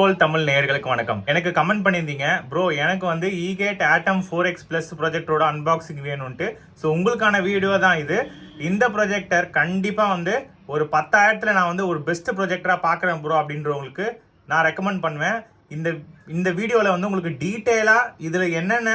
டெக்ஸ்கோல் தமிழ் நேயர்களுக்கு வணக்கம். எனக்கு கமெண்ட் பண்ணியிருந்தீங்க. ப்ரோ எனக்கு வந்து Egate Atom four X plus ப்ராஜெக்டோட unboxing வேணும்ன்ட்டு. ஸோ உங்களுக்கான வீடியோ தான் இது. இந்த ப்ரொஜெக்டர் கண்டிப்பாக வந்து ஒரு பத்தாயிரத்தில் நான் வந்து ஒரு பெஸ்ட் ப்ரொஜெக்டராக பார்க்குறேன் ப்ரோ அப்படின்றவங்களுக்கு நான் ரெக்கமெண்ட் பண்ணுவேன். இந்த இந்த வீடியோவில் வந்து உங்களுக்கு டீட்டெயிலாக இதில் என்னென்ன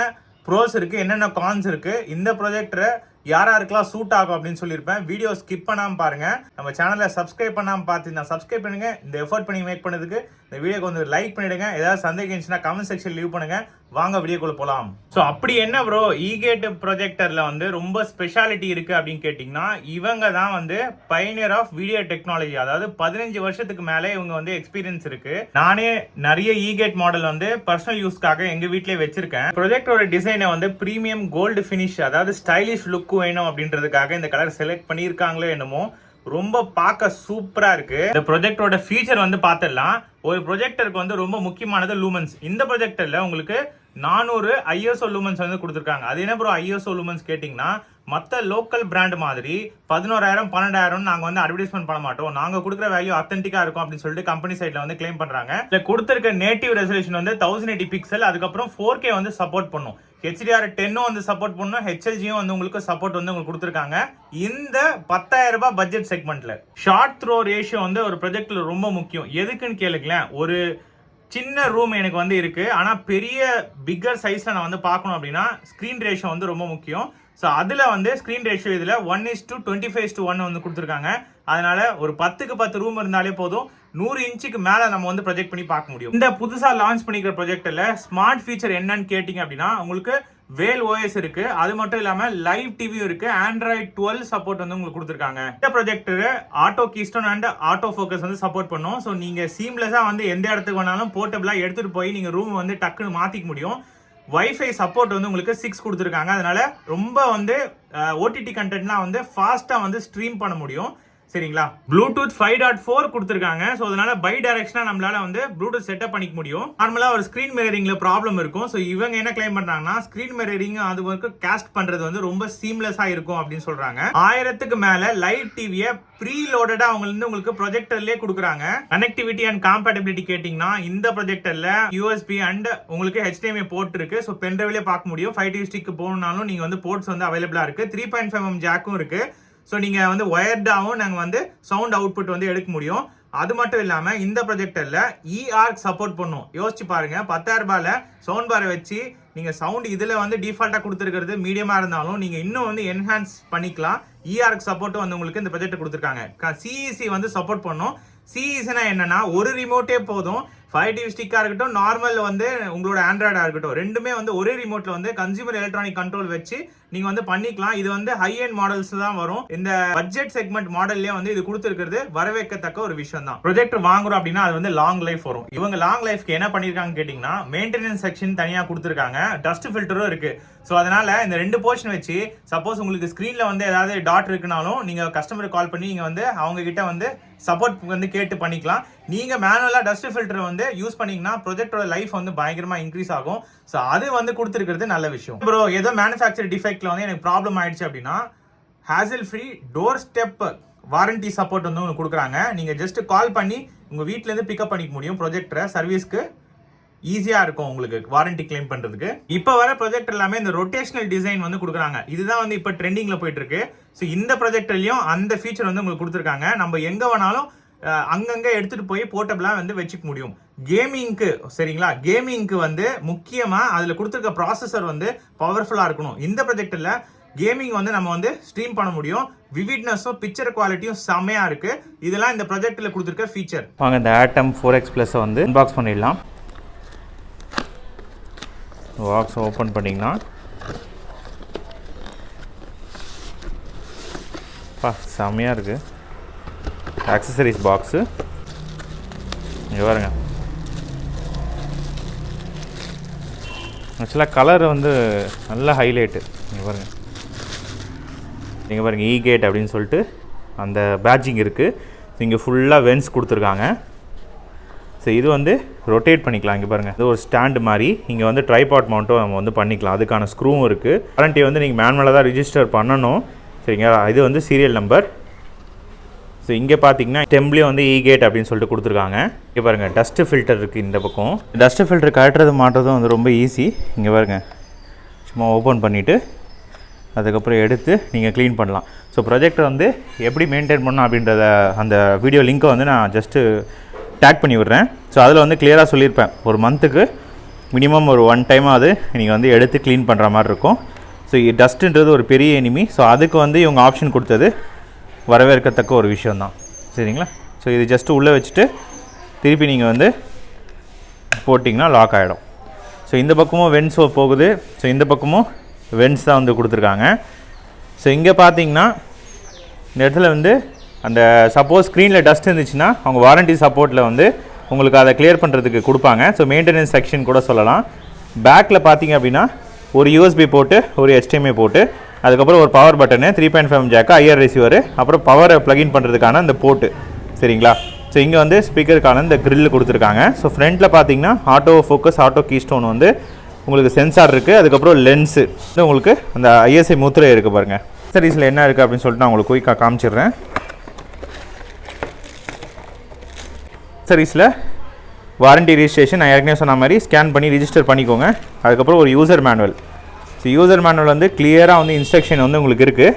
ப்ரோஸ் இருக்குது என்னென்ன கான்ஸ் இருக்குது இந்த ப்ரொஜெக்டரை யார் யாருக்கெல்லாம் சூட் ஆகும் அப்படின்னு சொல்லியிருப்பேன். வீடியோ ஸ்கிப் பண்ணாமல் பாருங்கள் நம்ம சேனலை சப்ஸ்கிரைப் பண்ணாமல் பார்த்து சப்ஸ்கிரைப் பண்ணுங்கள் இந்த எஃபோர்ட் பண்ணி மேக் பண்ணதுக்கு இந்த வீடியோக்கு வந்து லைக் பண்ணிவிடுங்க ஏதாவது சந்தேகம் இருந்துச்சுன்னா கமெண்ட் செக்ஷன் லீவ் பண்ணுங்கள் வாங்க வீடியோக்குள்ள போகலாம் ஸோ அப்படி என்ன ப்ரோ ஈகேட் ப்ரொஜெக்டரில் வந்து ரொம்ப ஸ்பெஷாலிட்டி இருக்குது அப்படின்னு கேட்டிங்கன்னா இவங்க தான் வந்து பைனியர் ஆஃப் வீடியோ டெக்னாலஜி அதாவது பதினஞ்சு வருஷத்துக்கு மேலே இவங்க வந்து எக்ஸ்பீரியன்ஸ் இருக்குது நானே நிறைய ஈகேட் மாடல் வந்து பர்சனல் யூஸ்க்காக எங்கள் வீட்டிலே வச்சிருக்கேன். ப்ரொஜெக்டரோட டிசைனை வந்து ப்ரீமியம் கோல்டு ஃபினிஷ் அதாவது ஸ்டைலிஷ் லுக் வேணும் அப்படின்றதுக்காக இந்த கலர் செலக்ட் பண்ணியிருக்காங்களோ என்னமோ ரொம்ப பார்க்க சூப்பராக இருக்கு. இந்த ப்ரொஜெக்டோட ஃபீச்சர் வந்து பார்த்துடலாம் ஒரு ப்ரொஜெக்டருக்கு வந்து ரொம்ப முக்கியமானது லூமன்ஸ் இந்த ப்ரொஜெக்டரில் உங்களுக்கு நானூறு ஐஎஸ்ஓ லூமன்ஸ் வந்து கொடுத்துருக்காங்க. அது என்ன ப்ரோ ஐஎஸ்ஓ லூமன்ஸ் கேட்டிங்கன்னா மற்ற லோக்கல் பிராண்ட் மாதிரி பதினோராயிரம் பன்னெண்டாயிரம் நாங்கள் வந்து அட்வர்டைஸ்மெண்ட் பண்ண மாட்டோம். நாங்கள் கொடுக்குற வேல்யூ அத்தன்டிக்காக இருக்கும் அப்படின்னு சொல்லிட்டு கம்பெனி சைடில் வந்து கிளைம் பண்ணுறாங்க இதில் கொடுத்துருக்க நேட்டிவ் ரெசல்யூஷன் வந்து தௌசண்ட் எயிட்டி பிக்சல் அதுக்கப்புறம் ஃபோர் கே வந்து சப்போர்ட் பண்ணும். ஹெச்டிஆர் டென்னும் வந்து சப்போர்ட் பண்ணும் ஹெச்எல்ஜியும் வந்து உங்களுக்கு சப்போர்ட் வந்து உங்களுக்கு கொடுத்துருக்காங்க. இந்த பத்தாயிரம் ரூபாய் பட்ஜெட் செக்மெண்ட்ல ஷார்ட் த்ரோ ரேஷியோ வந்து ஒரு ப்ரொஜெக்ட்ல ரொம்ப முக்கியம். எதுக்குன்னு கேளுங்களேன். ஒரு சின்ன ரூம் எனக்கு வந்து இருக்குது ஆனால் பெரிய பிக்கர் சைஸில் நான் வந்து பார்க்கணும் அப்படின்னா ஸ்க்ரீன் ரேஷியோ வந்து ரொம்ப முக்கியம். ஸோ அதில் வந்து ஸ்க்ரீன் ரேஷியோ இதில் one is to twenty five to one வந்து கொடுத்துருக்காங்க. அதனால் ஒரு பத்துக்கு பத்து ரூம் இருந்தாலே போதும். நூறு இன்ச்சுக்கு மேலே நம்ம வந்து ப்ரொஜெக்ட் பண்ணி பார்க்க முடியும். இந்த புதுசாக லான்ச் பண்ணிக்கிற ப்ரொஜெக்டில் ஸ்மார்ட் ஃபீச்சர் என்னன்னு கேட்டிங்க அப்படின்னா உங்களுக்கு வேல் ஓஎஸ் இருக்கு. அது மட்டும் இல்லாம லைவ் டிவியும் இருக்கு. ஆண்ட்ராய்ட் டுவெல் சப்போர்ட் வந்து உங்களுக்கு கொடுத்துருக்காங்க. இந்த project auto keystone and auto focus வந்து சப்போர்ட் பண்ணும். ஸோ நீங்க சீம்லெஸ்ஸா வந்து எந்த இடத்துக்கு வேணாலும் போர்ட்டபிளா எடுத்துட்டு போய் நீங்க ரூம் வந்து டக்குன்னு மாத்திக்க முடியும். வைஃபை சப்போர்ட் வந்து உங்களுக்கு சிக்ஸ் கொடுத்துருக்காங்க. அதனால ரொம்ப வந்து ஓடிடி கண்டென்ட்லாம் வந்து ஃபாஸ்ட்டாக வந்து ஸ்ட்ரீம் பண்ண முடியும். சரிங்களா? ப்ளூடூத் ஃபைவ் டாட் ஃபோர் கொடுத்துருக்காங்க. ஸோ அதனால பை டைரக்ஷனாக நம்மளால வந்து ப்ளூடூத் செட்டப் பண்ணிக்க முடியும். நார்மலாக ஒரு ஸ்க்ரீன் மிரரிங்கில் ப்ராப்ளம் இருக்கும். ஸோ இவங்க என்ன கிளைம் பண்ணுறாங்கன்னா ஸ்க்ரீன் மிரரிங் அது வந்து கேஸ்ட் பண்ணுறது வந்து ரொம்ப சீம்லெஸ்ஸாக இருக்கும் அப்படின்னு சொல்கிறாங்க ஆயிரத்துக்கு மேலே லைவ் டிவியை ப்ரீ லோடடாக அவங்க வந்து உங்களுக்கு ப்ரொஜெக்டர்லேயே கொடுக்குறாங்க. கனெக்டிவிட்டி அண்ட் காம்பேட்டபிலிட்டி கேட்டிங்கன்னா இந்த ப்ரொஜெக்டரில் யூஎஸ்பி அண்ட் உங்களுக்கு ஹெச்டிஎம்ஐ போர்ட் இருக்கு ஸோ பென்ட்ரைவ்லேயே பார்க்க முடியும். ஃபைவ் டி ஸ்டிக் போகணுன்னாலும் நீங்கள் வந்து போர்ட்ஸ் வந்து அவைலபிளாக இருக்குது த்ரீ பாயிண்ட் ஃபைவ் எம் ஜாக்கும் இருக்குது ஸோ நீங்கள் வந்து ஒயர்டாகவும் நாங்கள் வந்து சவுண்ட் அவுட்புட் வந்து எடுக்க முடியும். அது மட்டும் இல்லாமல் இந்த ப்ரொஜெக்டரில் இஆர்க் சப்போர்ட் பண்ணும். யோசிச்சு பாருங்கள் பத்தாயிரம் ரூபாயில் சவுண்ட் பாரை வச்சு நீங்கள் சவுண்ட் இதில் வந்து டிஃபால்ட்டாக கொடுத்துருக்கிறது மீடியமாக இருந்தாலும் நீங்கள் இன்னும் வந்து என்ஹான்ஸ் பண்ணிக்கலாம். இஆர்க் சப்போர்ட்டும் வந்து உங்களுக்கு இந்த ப்ரொஜெக்ட் கொடுத்துருக்காங்க. சிஇசி வந்து சப்போர்ட் பண்ணும். சிஇசினா என்னன்னா ஒரு ரிமோட்டே போதும். ஃபைவ் டிவி ஸ்டிக்காக இருக்கட்டும் நார்மல் வந்து உங்களோட ஆண்ட்ராய்டாக இருக்கட்டும் ரெண்டுமே வந்து ஒரே ரிமோட்ல வந்து கன்சியூமர் எலக்ட்ரானிக் கண்ட்ரோல் வச்சு நீங்கள் வந்து பண்ணிக்கலாம். இது வந்து ஹை அண்ட் மாடல்ஸ் தான் வரும். இந்த பட்ஜெட் செக்மெண்ட் மாடல்லே வந்து இது கொடுத்துருக்கிறது வரவேற்கத்தக்க ஒரு விஷயம் தான். ப்ரொஜெக்ட் வாங்குறோம் அப்படின்னா அது வந்து லாங் லைஃப் வரும். இவங்க லாங் லைஃப்க்கு என்ன பண்ணியிருக்காங்க கேட்டிங்கன்னா மெயின்டெனன்ஸ் செக்ஷன் தனியாக கொடுத்துருக்காங்க. டஸ்ட் ஃபில்டரும் இருக்கு. ஸோ அதனால இந்த ரெண்டு போர்ஷன் வச்சு சப்போஸ் உங்களுக்கு ஸ்க்ரீனில் வந்து ஏதாவது டாட் இருக்குனாலும் நீங்கள் கஸ்டமருக்கு கால் பண்ணி நீங்கள் வந்து அவங்க கிட்ட வந்து சப்போர்ட் வந்து கேட்டு பண்ணிக்கலாம். நீங்கள் மேனுவலாக டஸ்ட் ஃபில்டர் வந்து யூஸ் பண்ணிங்கன்னா ப்ரொஜெக்டோட லைஃப் வந்து பயங்கரமாக இன்க்ரீஸ் ஆகும். ஸோ அது வந்து கொடுத்துருக்கிறது நல்ல விஷயம். ப்ரோ ஏதோ மேனுஃபேக்சர் டிஃபெக்ட்டில் வந்து எனக்கு ப்ராப்ளம் ஆயிடுச்சு அப்படின்னா hassle free door step warranty support வந்து ஒன்று கொடுக்குறாங்க. நீங்கள் ஜஸ்ட் கால் பண்ணி உங்கள் வீட்டிலேருந்து பிக்கப் பண்ணிக்க முடியும் ப்ரொஜெக்டரை சர்வீஸ்க்கு ஈஸியாக இருக்கும் உங்களுக்கு வாரண்டி கிளைம் பண்ணுறதுக்கு இப்போ வர ப்ரொஜெக்ட் எல்லாமே இந்த ரொட்டேஷனல் டிசைன் வந்து கொடுக்குறாங்க. இதுதான் வந்து இப்போ ட்ரெண்டிங்கில் போயிட்டுருக்கு. ஸோ இந்த ப்ரொஜெக்ட்லையும் அந்த ஃபீச்சர் வந்து உங்களுக்கு கொடுத்துருக்காங்க. நம்ம எங்கே வேணாலும் அங்கங்கே எடுத்துகிட்டு போய் போர்ட்டபிளாக வந்து வச்சுக்க முடியும். கேமிங்க்கு சரிங்களா? கேமிங்க்கு வந்து முக்கியமாக அதில் கொடுத்துருக்க ப்ராசஸர் வந்து பவர்ஃபுல்லாக இருக்கணும். இந்த ப்ரொஜெக்டில் கேமிங் வந்து நம்ம வந்து ஸ்ட்ரீம் பண்ண முடியும். விவிட்னஸும் பிக்சர் குவாலிட்டியும் செமையாக இருக்குது இதெல்லாம் இந்த ப்ரொஜெக்டில் கொடுத்துருக்க ஃபீச்சர் வாங்க இந்த ஆட்டம் ஃபோர் எக்ஸ் ப்ளஸ்ஸை வந்து இன்பாக்ஸ் பண்ணிடலாம். பாக்ஸ் ஓப்பன் பண்ணிங்கன்னா பா செம்மையாக இருக்குது ஆக்சசரிஸ் பாக்ஸு இங்கே பாருங்க. ஆக்சுவலாக கலர் வந்து நல்ல ஹைலைட்டு இங்கே பாருங்கள் இங்கே பாருங்கள் இ கேட் அப்படின்னு சொல்லிட்டு அந்த பேட்சிங் இருக்குது இங்கே ஃபுல்லாக வென்ஸ் கொடுத்துருக்காங்க. ஸோ இது வந்து ரொட்டேட் பண்ணிக்கலாம். இங்கே பாருங்கள் இது ஒரு ஸ்டாண்டு மாதிரி இங்கே வந்து ட்ரைபாட் மவுண்ட்டும் நம்ம வந்து பண்ணிக்கலாம். அதுக்கான ஸ்க்ரூவும் இருக்குது கரண்ட்டை வந்து நீங்கள் மேனுவலாக தான் ரிஜிஸ்டர் பண்ணணும். சரிங்களா? இது வந்து சீரியல் நம்பர் ஸோ இங்கே பார்த்தீங்கன்னா டெம்ப்லேயும் வந்து இ கேட் அப்படின்னு சொல்லிட்டு கொடுத்துருக்காங்க. இங்கே பாருங்கள் டஸ்ட்டு ஃபில்டர் இருக்குது இந்த பக்கம். டஸ்ட்டு ஃபில்டர் கட்டுறது மாட்டுறதும் வந்து ரொம்ப ஈஸி இங்கே பாருங்க. சும்மா ஓப்பன் பண்ணிவிட்டு அதுக்கப்புறம் எடுத்து நீங்கள் க்ளீன் பண்ணலாம். ஸோ ப்ரொஜெக்டை வந்து எப்படி மெயின்டைன் பண்ணணும் அப்படின்றத அந்த வீடியோ லிங்க்கை வந்து நான் ஜஸ்ட்டு டேக் பண்ணி விடுறேன். ஸோ அதில் வந்து கிளியராக சொல்லியிருப்பேன். ஒரு மந்த்துக்கு மினிமம் ஒரு ஒன் டைமாவது நீங்கள் வந்து எடுத்து க்ளீன் பண்ணுற மாதிரி இருக்கும். ஸோ டஸ்ட்டுன்றது ஒரு பெரிய எனிமி ஸோ அதுக்கு வந்து இவங்க ஆப்ஷன் கொடுத்தது வரவேற்கத்தக்க ஒரு விஷயந்தான் சரிங்களா? ஸோ இது ஜஸ்ட்டு உள்ளே வச்சுட்டு திருப்பி நீங்கள் வந்து போட்டிங்கன்னா லாக் ஆகிடும் ஸோ இந்த பக்கமும் வென்ஸ் போகுது. ஸோ இந்த பக்கமும் வென்ஸ் தான் வந்து கொடுத்துருக்காங்க. ஸோ இங்கே பார்த்தீங்கன்னா இந்த இடத்துல வந்து அந்த சப்போஸ் ஸ்க்ரீனில் டஸ்ட் இருந்துச்சுன்னா அவங்க வாரண்டி சப்போர்ட்டில் வந்து உங்களுக்கு அதை கிளியர் பண்ணுறதுக்கு கொடுப்பாங்க. ஸோ மெயின்டெனன்ஸ் செக்ஷன் கூட சொல்லலாம். பேக்கில் பார்த்தீங்க அப்படின்னா ஒரு யூஎஸ்பி போட்டு ஒரு ஹெச்டிஎம்ஐ போட்டு அதுக்கப்புறம் ஒரு power button three point five jack IR receiver அப்புறம் பவரை ப்ளகின் பண்ணுறதுக்கான அந்த போர்ட்டு சரிங்களா? ஸோ இங்கே வந்து ஸ்பீக்கருக்கான இந்த க்ரில் கொடுத்துருக்காங்க. ஸோ ஃப்ரண்ட்டில் பார்த்தீங்கன்னா ஆட்டோ ஃபோக்கஸ் ஆட்டோ கீஸ்டோன் வந்து உங்களுக்கு சென்சார் இருக்குது அதுக்கப்புறம் லென்ஸு உங்களுக்கு அந்த ஐஎஸ்ஐ முத்திரை இருக்குது பாருங்கள் சர்வீஸில் என்ன இருக்குது அப்படின்னு சொல்லிட்டு நான் உங்களுக்கு குயிக்காக காமிச்சிடுறேன். சர்வீஸில் வாரண்டி ரிஜிஸ்ட்ரேஷன் நான் ஏற்கனவே சொன்ன மாதிரி ஸ்கேன் பண்ணி ரிஜிஸ்டர் பண்ணிக்கோங்க. அதுக்கப்புறம் ஒரு user manual so user manual வந்து கிளியராக வந்து இன்ஸ்ட்ரக்ஷன் வந்து உங்களுக்கு இருக்குது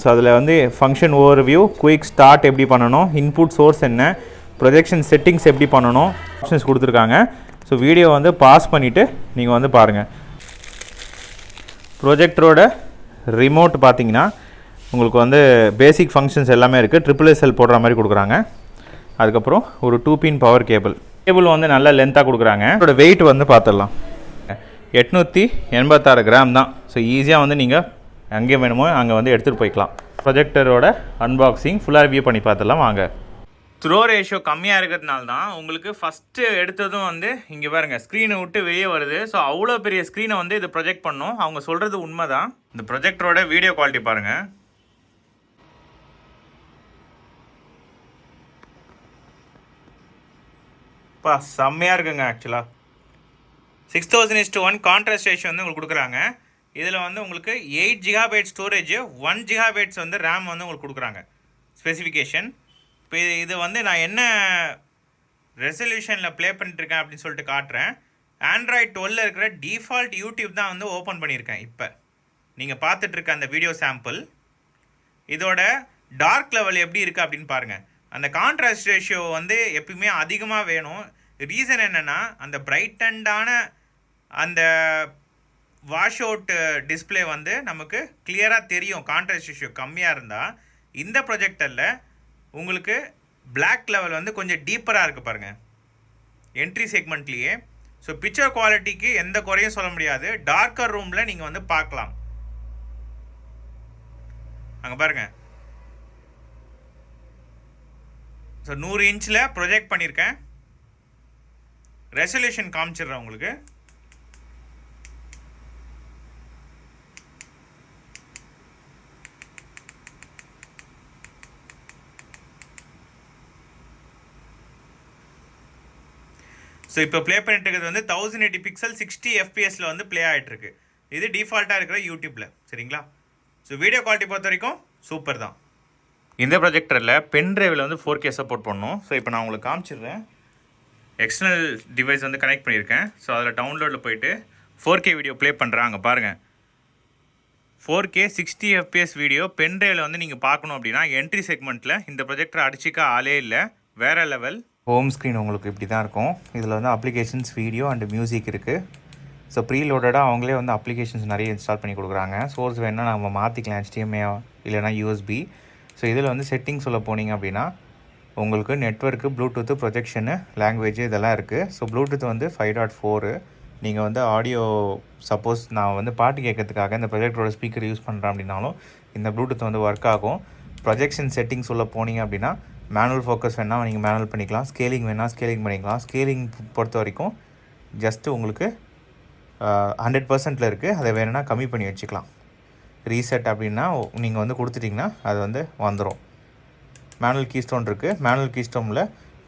ஸோ அதில் வந்து function overview quick start எப்படி பண்ணணும் இன்புட் சோர்ஸ் என்ன ப்ரொஜெக்ஷன் செட்டிங்ஸ் எப்படி பண்ணணும் ஆப்ஷன்ஸ் கொடுத்துருக்காங்க. ஸோ வீடியோ வந்து பாஸ் பண்ணிவிட்டு நீங்கள் வந்து பாருங்கள் ப்ரொஜெக்டரோட ரிமோட் பார்த்தீங்கன்னா உங்களுக்கு வந்து பேசிக் ஃபங்க்ஷன்ஸ் எல்லாமே இருக்குது ட்ரிபிள் எஸ்எல் போடுற மாதிரி கொடுக்குறாங்க. அதுக்கப்புறம் ஒரு two pin power cable cable வந்து நல்ல லென்த்தாக கொடுக்குறாங்க. அதோட வெயிட் வந்து பார்த்துடலாம் எட்நூற்றி எண்பத்தாறு கிராம் தான். ஸோ ஈஸியாக வந்து நீங்கள் எங்கே வேணுமோ அங்கே வந்து எடுத்துகிட்டு போய்க்கலாம். ப்ரொஜெக்டரோட அன்பாக்சிங் ஃபுல்லாக ரிவ்யூ பண்ணி பார்த்துடலாம் வாங்க. த்ரோ ரேஷியோ கம்மியாக இருக்கிறதுனால தான் உங்களுக்கு ஃபஸ்ட்டு எடுத்ததும் வந்து இங்கே பாருங்க ஸ்க்ரீனை விட்டு வெளியே வருது. ஸோ அவ்வளோ பெரிய ஸ்க்ரீனை வந்து இது ப்ரொஜெக்ட் பண்ணும். அவங்க சொல்கிறது உண்மை தான் இந்த ப்ரொஜெக்டரோட வீடியோ குவாலிட்டி பாருங்கள் அப்பா செம்மையாக இருக்குங்க ஆக்சுவலாக six thousand is one contrast ratio வந்து உங்களுக்கு கொடுக்குறாங்க. இதில் வந்து உங்களுக்கு eight gigabyte storage one gigabytes வந்து ரேம் வந்து உங்களுக்கு கொடுக்குறாங்க. ஸ்பெசிஃபிகேஷன் இப்போ இது- இது வந்து நான் என்ன ரெசல்யூஷனில் ப்ளே பண்ணிட்டுருக்கேன் அப்படின்னு சொல்லிட்டு காட்டுறேன். ஆண்ட்ராய்ட் டுவெல்ல இருக்கிற டிஃபால்ட் யூடியூப் தான் வந்து ஓப்பன் பண்ணியிருக்கேன் இப்போ. நீங்கள் பார்த்துட்ருக்க அந்த வீடியோ சாம்பிள் இதோட டார்க் லெவல் எப்படி இருக்குது அப்படின்னு பாருங்கள் அந்த கான்ட்ராஸ்ட் ரேஷியோ வந்து எப்பயுமே அதிகமாக வேணும். ரீசன் என்னென்னா அந்த பிரைட்டண்டான அந்த வாஷ் அவுட் டிஸ்ப்ளே வந்து நமக்கு கிளியராக தெரியும் கான்ட்ராஸ்ட் இஷ்யூ கம்மியாக இருந்தால் இந்த ப்ரொஜெக்டரில் உங்களுக்கு பிளாக் லெவல் வந்து கொஞ்சம் டீப்பராக இருக்குது பாருங்கள் என்ட்ரி செக்மெண்ட்லேயே ஸோ பிக்சர் குவாலிட்டிக்கு எந்த குறையும் சொல்ல முடியாது. டார்க்கர் ரூமில் நீங்கள் வந்து பார்க்கலாம். அங்கே பாருங்கள் ஸோ நூறு இன்ச்சில் ப்ரொஜெக்ட் பண்ணியிருக்கேன் ரெசல்யூஷன் காமிச்சிடுறேன் உங்களுக்கு. ஸோ இப்போ ப்ளே பண்ணிட்டு இருக்கிறது வந்து தௌசண்ட் எயிட்டி பிக்சல் சிக்ஸ்டி எஃபிஎஸில் வந்து ப்ளே ஆகிட்டுருக்கு இது டிஃபால்ட்டாக இருக்கிற யூடியூப்பில் சரிங்களா? ஸோ வீடியோ குவாலிட்டி பொறுத்த வரைக்கும் சூப்பர் தான். இந்த ப்ரொஜெக்டரில் பென் டிரைவில் வந்து ஃபோர் கே சப்போர்ட் பண்ணணும். ஸோ இப்போ நான் உங்களுக்கு காமிச்சிடுறேன். எக்ஸ்டர்னல் டிவைஸ் வந்து கனெக்ட் பண்ணியிருக்கேன். ஸோ அதில் டவுன்லோடில் போயிட்டு ஃபோர் கே வீடியோ ப்ளே பண்ணுறேன் அங்கே பாருங்கள் four K sixty FPS video பென்ட்ரைவில் வந்து நீங்கள் பார்க்கணும் அப்படின்னா என்ட்ரி செக்மெண்ட்டில் இந்த ப்ரொஜெக்டர் அடிச்சிக்க ஆளே இல்லை. வேறு லெவல் ஹோம் ஸ்க்ரீன் உங்களுக்கு இப்படி தான் இருக்கும். இதில் வந்து அப்ளிகேஷன்ஸ் வீடியோ அண்ட் மியூசிக் இருக்குது ஸோ ப்ரீலோடடாக அவங்களே வந்து அப்ளிகேஷன்ஸ் நிறைய இன்ஸ்டால் பண்ணி கொடுக்குறாங்க. சோர்ஸ் வேணால் நம்ம மாற்றிக்கலாம் ஹெச்டிஎம்ஏ இல்லைனா யூஎஸ்பி ஸோ இதில் வந்து செட்டிங் சொல்ல போனீங்க அப்படின்னா உங்களுக்கு நெட்ஒர்க்கு ப்ளூடூத்து ப்ரொஜெக்ஷனு லாங்குவேஜ் இதெல்லாம் இருக்குது ஸோ ப்ளூடூத் வந்து ஃபைவ் டாட் ஃபோரு நீங்கள் வந்து ஆடியோ சப்போஸ் நான் வந்து பாட்டு கேட்கறதுக்காக இந்த ப்ரொஜெக்டரோட ஸ்பீக்கர் யூஸ் பண்ணுறேன் அப்படின்னாலும் இந்த ப்ளூடூத் வந்து ஒர்க் ஆகும். ப்ரொஜெக்ஷன் செட்டிங்ஸ் சொல்ல போனீங்க அப்படின்னா மேனுவல் ஃபோக்கஸ் வேணால் நீங்கள் மேனுவல் பண்ணிக்கலாம். ஸ்கேலிங் வேணால் ஸ்கேலிங் பண்ணிக்கலாம். ஸ்கேலிங் பொறுத்த வரைக்கும் ஜஸ்ட்டு உங்களுக்கு ஹண்ட்ரட் பர்சன்ட்டில் இருக்குது அதை வேணும்னா கம்மி பண்ணி வச்சுக்கலாம். ரீசெட் அப்படின்னா நீங்கள் வந்து கொடுத்துட்டிங்கன்னா அது வந்து வந்துடும் மேனுவல் கீஸ்டோன் இருக்குது மேனுவல் கீஸ்டோனில்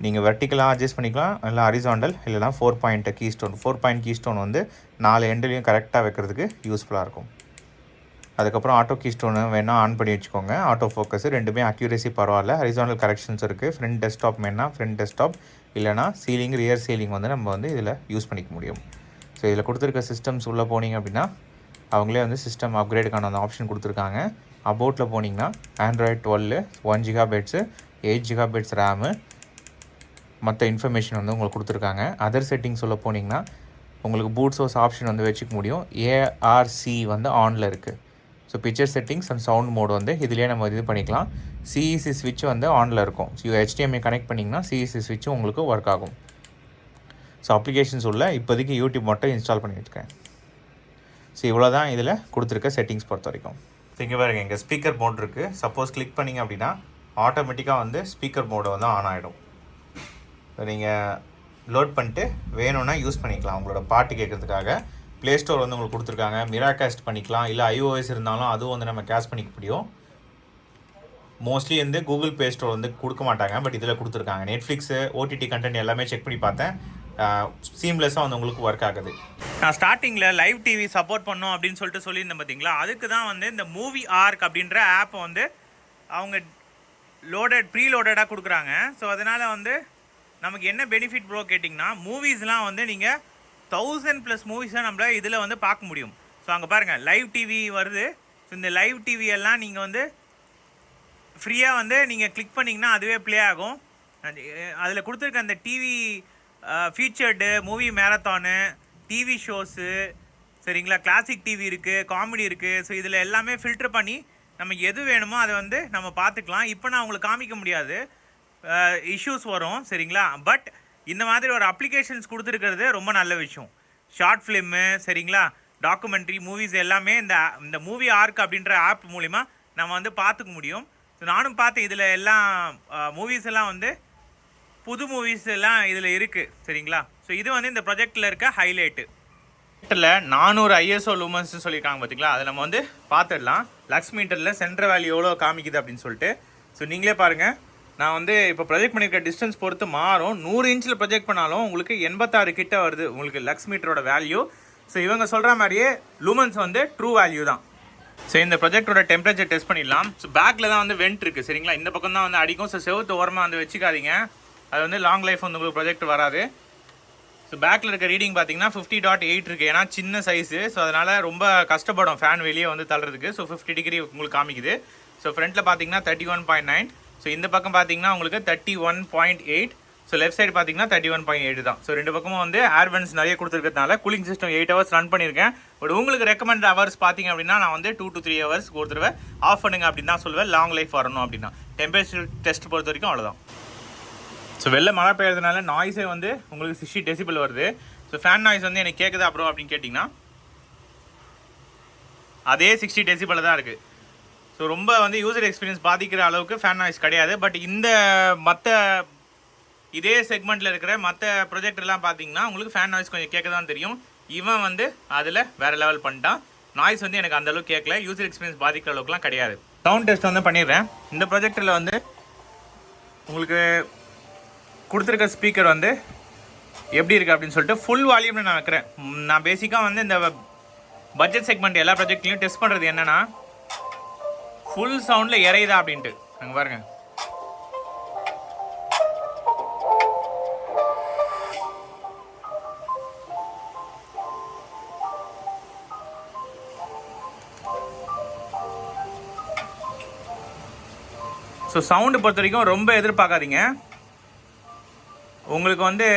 நீங்கள் வெர்டிக்கலாக அட்ஜஸ்ட் பண்ணிக்கலாம். இல்லை ஹரிசாண்டல் இல்லைனா four point keystone four point keystone வந்து நாலு எண்டுலேயும் கரெக்டாக வைக்கிறதுக்கு யூஸ்ஃபுல்லாக இருக்கும். அதுக்கப்புறம் ஆட்டோ கீஸ்டோனு வேணால் ஆன் பண்ணி வச்சுக்கோங்க. ஆட்டோ ஃபோக்கஸ் ரெண்டுமே அக்யூரேசி பரவாயில்ல. ஹரிசாண்டல் கரெக்ஷன்ஸ் இருக்குது ஃப்ரண்ட் டெஸ்க்டாப் வேணால் ஃப்ரண்ட் டெஸ்க்டாப் இல்லைனா சீலிங் ரியர் சீலிங் வந்து நம்ம வந்து இதில் யூஸ் பண்ணிக்க முடியும். ஸோ இதில் கொடுத்துருக்க சிஸ்டம்ஸ் உள்ளே போனீங்க அப்படின்னா அவங்களே வந்து சிஸ்டம் அப்கிரேடுக்கான அந்த ஆப்ஷன் கொடுத்துருக்காங்க. அபவுட்டில் போனீங்கன்னா android twelve one giga bytes eight giga bytes RAM மற்ற இன்ஃபர்மேஷன் வந்து உங்களுக்கு கொடுத்துருக்காங்க. அதர் செட்டிங்ஸ் சொல்ல போனீங்கன்னா உங்களுக்கு பூட் சோர்ஸ் ஆப்ஷன் வந்து வச்சுக்க முடியும். ஏஆர்சி வந்து ஆனில் இருக்குது so picture settings and sound mode வந்து இதுலேயே நம்ம இது பண்ணிக்கலாம். சிஇசி ஸ்விட்ச் வந்து ஆனில் இருக்கும். ஸோ ஹெச்டிஎம்ஐ கனெக்ட் பண்ணிங்கன்னா சிஇசி ஸ்விட்ச் உங்களுக்கு ஒர்க் ஆகும். ஸோ அப்ளிகேஷன்ஸ் உள்ள இப்போதைக்கு யூடியூப் மட்டும் இன்ஸ்டால் பண்ணி வச்சுருக்கேன் ஸோ இவ்வளோ தான் இதில் கொடுத்துருக்க செட்டிங்ஸ் பொறுத்த வரைக்கும். இங்கே பாருங்கள் இங்கே ஸ்பீக்கர் மோட் இருக்குது சப்போஸ் கிளிக் பண்ணிங்க அப்படின்னா ஆட்டோமேட்டிக்காக வந்து ஸ்பீக்கர் மோடு வந்து ஆன் ஆகிடும் நீங்கள் லோட் பண்ணிட்டு வேணும்னா யூஸ் பண்ணிக்கலாம். உங்களோட பாட்டு கேட்குறதுக்காக. ப்ளே ஸ்டோர் வந்து உங்களுக்கு கொடுத்துருக்காங்க. மிரா கேஸ்ட் பண்ணிக்கலாம். இல்லை ஐஓஎஸ் இருந்தாலும் அதுவும் வந்து நம்ம கேஷ் பண்ணிக்க முடியும். மோஸ்ட்லி வந்து கூகுள் ப்ளே ஸ்டோர் வந்து கொடுக்க மாட்டாங்க. பட் இதில் கொடுத்துருக்காங்க. நெட்ஃப்ளிக்ஸு ஓடிடி கண்டென்ட் எல்லாமே செக் பண்ணி பார்த்தேன். சீம்லெஸ்ஸாக வந்து உங்களுக்கு ஒர்க் ஆகுது. நான் ஸ்டார்டிங்கில் லைவ் டிவி சப்போர்ட் பண்ணோம் அப்படின்னு சொல்லிட்டு சொல்லியிருந்தேன் பார்த்தீங்களா அதுக்கு தான் வந்து இந்த மூவி ஆர்க் அப்படின்ற ஆப்பை வந்து அவங்க லோடட் ப்ரீ லோடடாக கொடுக்குறாங்க. ஸோ அதனால் வந்து நமக்கு என்ன பெனிஃபிட் ப்ரோ கேட்டிங்கன்னா மூவிஸ்லாம் வந்து நீங்கள் தௌசண்ட் ப்ளஸ் மூவிஸை நம்மள இதில் வந்து பார்க்க முடியும். ஸோ அங்கே பாருங்கள் லைவ் டிவி வருது. ஸோ இந்த லைவ் டிவியெல்லாம் நீங்கள் வந்து ஃப்ரீயாக வந்து நீங்கள் கிளிக் பண்ணிங்கன்னா அதுவே ப்ளே ஆகும். அதில் கொடுத்துருக்க அந்த TV featured movie marathon TV shows சரிங்களா? கிளாசிக் டிவி இருக்குது காமெடி இருக்குது ஸோ இதில் எல்லாமே ஃபில்டர் பண்ணி நமக்கு எது வேணுமோ அதை வந்து நம்ம பார்த்துக்கலாம். இப்போ நான் உங்களுக்கு காமிக்க முடியாது. இஷ்யூஸ் வரும் சரிங்களா? பட் இந்த மாதிரி ஒரு அப்ளிகேஷன்ஸ் கொடுத்துருக்கிறது ரொம்ப நல்ல விஷயம். ஷார்ட் ஃபிலிம்மு சரிங்களா? டாக்குமெண்ட்ரி மூவிஸ் எல்லாமே இந்த இந்த மூவி ஆர்க் அப்படின்ற ஆப் மூலிமா நம்ம வந்து பார்த்துக்க முடியும். ஸோ நானும் பார்த்தேன். இதில் எல்லாம் மூவிஸ் எல்லாம் வந்து புது மூவிஸ் எல்லாம் இதில் இருக்குது சரிங்களா? ஸோ இது வந்து இந்த ப்ரொஜெக்டில் இருக்க ஹைலைட்டு மீட்டரில் நானூறு ஐஎஸ்ஓ லூமன்ஸ் சொல்லியிருக்காங்க பார்த்தீங்களா அதை நம்ம வந்து பார்த்துடலாம் லக்ஸ் மீட்டரில் சென்டர் வேல்யூ எவ்வளோ காமிக்குது அப்படின்னு சொல்லிட்டு. ஸோ நீங்களே பாருங்கள் நான் வந்து இப்போ ப்ரொஜெக்ட் பண்ணியிருக்க டிஸ்டன்ஸ் பொறுத்து மாறும். நூறு இன்ச்சில் ப்ரொஜெக்ட் பண்ணாலும் உங்களுக்கு எண்பத்தாறு கிட்ட வருது உங்களுக்கு லக்ஸ் மீட்டரோட வேல்யூ ஸோ இவங்க சொல்கிற மாதிரியே லூமன்ஸ் வந்து ட்ரூ வேல்யூ தான். ஸோ இந்த ப்ரொஜெக்டோட டெம்பரேச்சர் டெஸ்ட் பண்ணிடலாம். ஸோ பேக்கில் தான் வந்து வெண்ட் இருக்குது சரிங்களா? இந்த பக்கம் தான் வந்து அடிக்கும். ஸோ செவுத்து ஓரமாக வந்து வச்சுக்காதீங்க. அது வந்து லாங் லைஃப் வந்து உங்களுக்கு ப்ரொஜெக்ட் வராது. ஸோ பேக்கில் இருக்க ரீடிங் பார்த்தீங்கன்னா ஃபிஃப்டி டாட் எயிட் இருக்குது ஏன்னா சின்ன சைஸு ஸோ அதனால் ரொம்ப கஷ்டப்படும் ஃபேன் வெளியே வந்து தள்ளுறதுக்கு. ஸோ ஃபிஃப்டி டிகிரி உங்களுக்கு காமிக்குது. ஸோ ஃப்ரண்ட்டில் பார்த்தீங்கன்னா thirty one point nine so இந்த பக்கம் பார்த்தீங்கன்னா உங்களுக்கு thirty one point eight so left side பார்த்தீங்கன்னா தேர்ட்டி ஒன் பாயிண்ட் எயிட் தான். ஸோ ரெண்டு பக்கமும் வந்து ஏர்வென்ஸ் நிறைய கொடுத்துருக்கிறதுனால cooling system eight hours run பண்ணியிருக்கேன் பட் உங்களுக்கு ரெக்கமெண்ட் ஹவர்ஸ் பார்த்தீங்க அப்படின்னா நான் வந்து டூ டு த்ரீ ஹவர்ஸ் கொடுத்துருவேன் ஆஃப் பண்ணுங்க அப்படின்னு தான் சொல்லுவேன். லாங் லைஃப் வரணும் அப்படின்னா. டெம்பரேச்சர் டெஸ்ட் பொறுத்த வரைக்கும் அவ்வளோதான் ஸோ வெளில மழை பெய்யறதுனால நாய்ஸே வந்து உங்களுக்கு சிக்ஸ்டி டெசிபிள் வருது. ஸோ ஃபேன் நாய்ஸ் வந்து எனக்கு கேட்குதா அப்புறம் அப்படின்னு கேட்டிங்கன்னா அதே சிக்ஸ்டி டெசிபிள் தான் இருக்குது ஸோ ரொம்ப வந்து யூசர் எக்ஸ்பீரியன்ஸ் பாதிக்கிற அளவுக்கு ஃபேன் நாய்ஸ் கிடையாது. பட் இந்த மற்ற இதே செக்மெண்ட்டில் இருக்கிற மற்ற ப்ரொஜெக்டர்லாம் பார்த்தீங்கன்னா உங்களுக்கு ஃபேன் நாய்ஸ் கொஞ்சம் கேட்க தான் தெரியும். இவன் வந்து அதில் வேறு லெவல் பண்ணிட்டான். நாய்ஸ் வந்து எனக்கு அந்தளவுக்கு கேட்கல யூசர் எக்ஸ்பீரியன்ஸ் பாதிக்கிற அளவுக்குலாம் கிடையாது. சவுண்ட் டெஸ்ட் வந்து பண்ணிடுறேன். இந்த ப்ரொஜெக்டரில் வந்து உங்களுக்கு கொடுத்துருக்க ஸ்பீக்கர் வந்து எப்படி இருக்குது அப்படின்னு சொல்லிட்டு ஃபுல் வால்யூமில் நான் வைக்கிறேன். நான் பேசிக்காக வந்து இந்த பட்ஜெட் செக்மெண்ட் எல்லா ப்ராஜெக்ட்லையும் டெஸ்ட் பண்ணுறது என்னென்னா ஃபுல் சவுண்டில் இறையுதா அப்படின்ட்டு. அங்கே பாருங்க. ஸோ சவுண்டு பொறுத்த வரைக்கும் ரொம்ப எதிர்பார்க்காதீங்க. உங்களுக்கு வந்து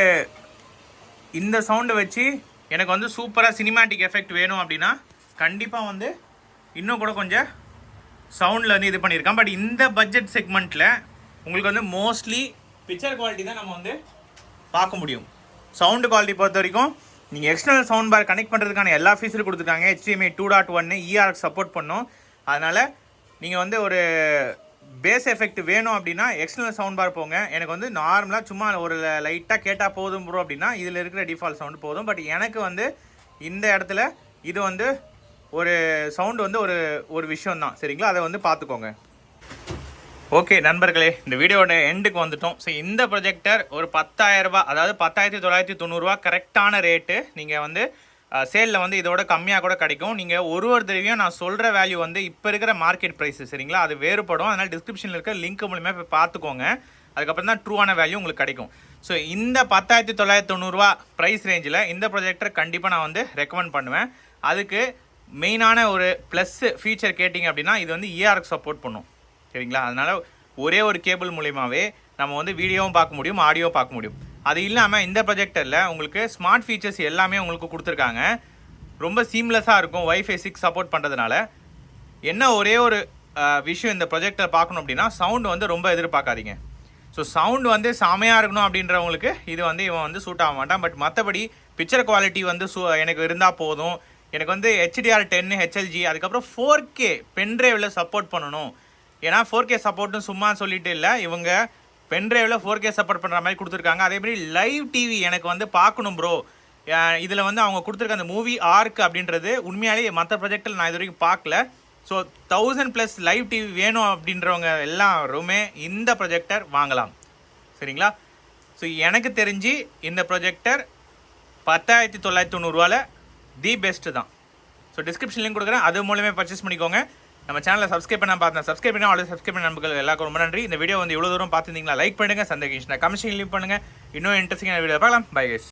இந்த சவுண்டை வச்சு எனக்கு வந்து சூப்பராக சினிமேட்டிக் எஃபெக்ட் வேணும் அப்படின்னா கண்டிப்பாக வந்து இன்னும் கூட கொஞ்சம் சவுண்டில் வந்து இது பண்ணியிருக்கேன். பட் இந்த பட்ஜெட் செக்மெண்ட்டில் உங்களுக்கு வந்து மோஸ்ட்லி பிக்சர் குவாலிட்டி தான் நம்ம வந்து பார்க்க முடியும். சவுண்டு குவாலிட்டி பொறுத்த வரைக்கும் நீங்கள் எக்ஸ்டர்னல் சவுண்ட் பார் கனெக்ட் பண்ணுறதுக்கான எல்லா ஃபீச்சரும் கொடுத்துருக்காங்க. ஹெச்டிஎம்ஐ டூ டாட் ஒன்று இஆர்க்கு சப்போர்ட் பண்ணும். அதனால் நீங்கள் வந்து ஒரு பேஸ் எஃபெக்ட் வேணும் அப்படின்னா எக்ஸ்டர்னல் சவுண்ட் பார் போங்க. எனக்கு வந்து நார்மலாக சும்மா ஒரு லைட்டாக கேட்டால் போதும் ப்ரோ அப்படின்னா இதில் இருக்கிற டிஃபால்ட் சவுண்ட் போதும். பட் எனக்கு வந்து இந்த இடத்துல இது வந்து ஒரு சவுண்டு வந்து ஒரு ஒரு விஷயம் தான் சரிங்களா? அதை வந்து பார்த்துக்கோங்க. ஓகே நண்பர்களே இந்த வீடியோட எண்டுக்கு வந்துட்டோம். ஸோ இந்த ப்ரொஜெக்டர் ஒரு பத்தாயிரரூபா அதாவது பத்தாயிரத்தி தொள்ளாயிரத்தி தொண்ணூறுரூவா கரெக்டான ரேட்டு நீங்கள் வந்து சேலில் வந்து இதோட கம்மியாக கூட கிடைக்கும். நீங்கள் ஒரு ஒரு தடவையும் நான் சொல்கிற வேல்யூ வந்து இப்போ இருக்கிற மார்க்கெட் ப்ரைஸு சரிங்களா? அது வேறுபடும். அதனால் டிஸ்கிரிப்ஷனில் இருக்க லிங்க் மூலியமாக போய் பார்த்துக்கோங்க. அதுக்கப்புறம் தான் ட்ரூவான வேல்யூ உங்களுக்கு கிடைக்கும். ஸோ இந்த பத்தாயிரத்தி தொள்ளாயிரத்தி தொண்ணூறுரூவா ப்ரைஸ் ரேஞ்சில் இந்த ப்ரொஜெக்டர் கண்டிப்பாக நான் வந்து ரெக்கமெண்ட் பண்ணுவேன். அதுக்கு மெயினான ஒரு ப்ளஸ் ஃபீச்சர் கேட்டிங்க அப்படின்னா இது வந்து இஆர்எக்ஸ் சப்போர்ட் பண்ணும். சரிங்களா? அதனால் ஒரே ஒரு கேபிள் மூலியமாகவே நம்ம வந்து வீடியோவும் பார்க்க முடியும் ஆடியோவும் பார்க்க முடியும். அது இல்லாமல் இந்த ப்ரொஜெக்டரில் உங்களுக்கு ஸ்மார்ட் ஃபீச்சர்ஸ் எல்லாமே உங்களுக்கு கொடுத்துருக்காங்க. ரொம்ப சீம்லெஸ்ஸாக இருக்கும் ஒய்ஃபை சிக்ஸ் சப்போர்ட் பண்ணுறதுனால என்ன ஒரே ஒரு விஷயம் இந்த ப்ரொஜெக்டர் பார்க்கணும் அப்படின்னா சவுண்ட் வந்து ரொம்ப எதிர்பார்க்காதீங்க. ஸோ சவுண்ட் வந்து செமையாக இருக்கணும் அப்படின்றவங்களுக்கு இது வந்து இவன் வந்து சூட் ஆக மாட்டான். பட் மற்றபடி பிக்சர் குவாலிட்டி வந்து சூ எனக்கு இருந்தால் போதும். எனக்கு வந்து ஹெச்டிஆர் டென்னு ஹெச்எல்ஜி அதுக்கப்புறம் ஃபோர் கே பென்ட்ரைவில் சப்போர்ட் பண்ணணும். ஏன்னா ஃபோர் கே சப்போர்ட்டும் சும்மா சொல்லிட்டு இல்லை இவங்க பென்ட்ரைவில் ஃபோர் கே சப்போர்ட் பண்ணுற மாதிரி கொடுத்துருக்காங்க. அதே மாதிரி லைவ் டிவி எனக்கு வந்து பார்க்கணும் ப்ரோ இதில் வந்து அவங்க கொடுத்துருக்க அந்த மூவி ஆர்க் அப்படின்றது உண்மையாலேயே மற்ற ப்ரொஜெக்டில் நான் இது வரைக்கும் பார்க்கல. So thousand plus live TV வேணும் அப்படின்றவங்க எல்லாருமே இந்த ப்ரொஜெக்டர் வாங்கலாம். சரிங்களா? ஸோ எனக்கு தெரிஞ்சு இந்த ப்ரொஜெக்டர் பத்தாயிரத்தி தொள்ளாயிரத்தி தொண்ணூறுவாவில் தி பெஸ்ட்டு தான். ஸோ டிஸ்கிரிப்ஷன் லிங்க் கொடுக்குறேன். அது மூலமே பர்ச்சேஸ் பண்ணிக்கோங்க. நம்ம சேனலை சப்ஸ்கிரைப் பண்ண பார்த்தா சப்ஸ்கிரைப் பண்ணால் ஆல்ரெடி சப்ஸ்கிரைப் பண்ண நம்பர்கள் எல்லாருக்கும் ரொம்ப நன்றி. இந்த வீடியோ வந்து இவ்வளோ தூரம் பார்த்துருந்தீங்களா? லைக் பண்ணுங்கள் சந்தேகிச்சுனா கமெண்ட் லீவ் பண்ணுங்கள் இன்னும் இன்ட்ரெஸ்டிங்கான வீடியோ பார்க்கலாம். Bye guys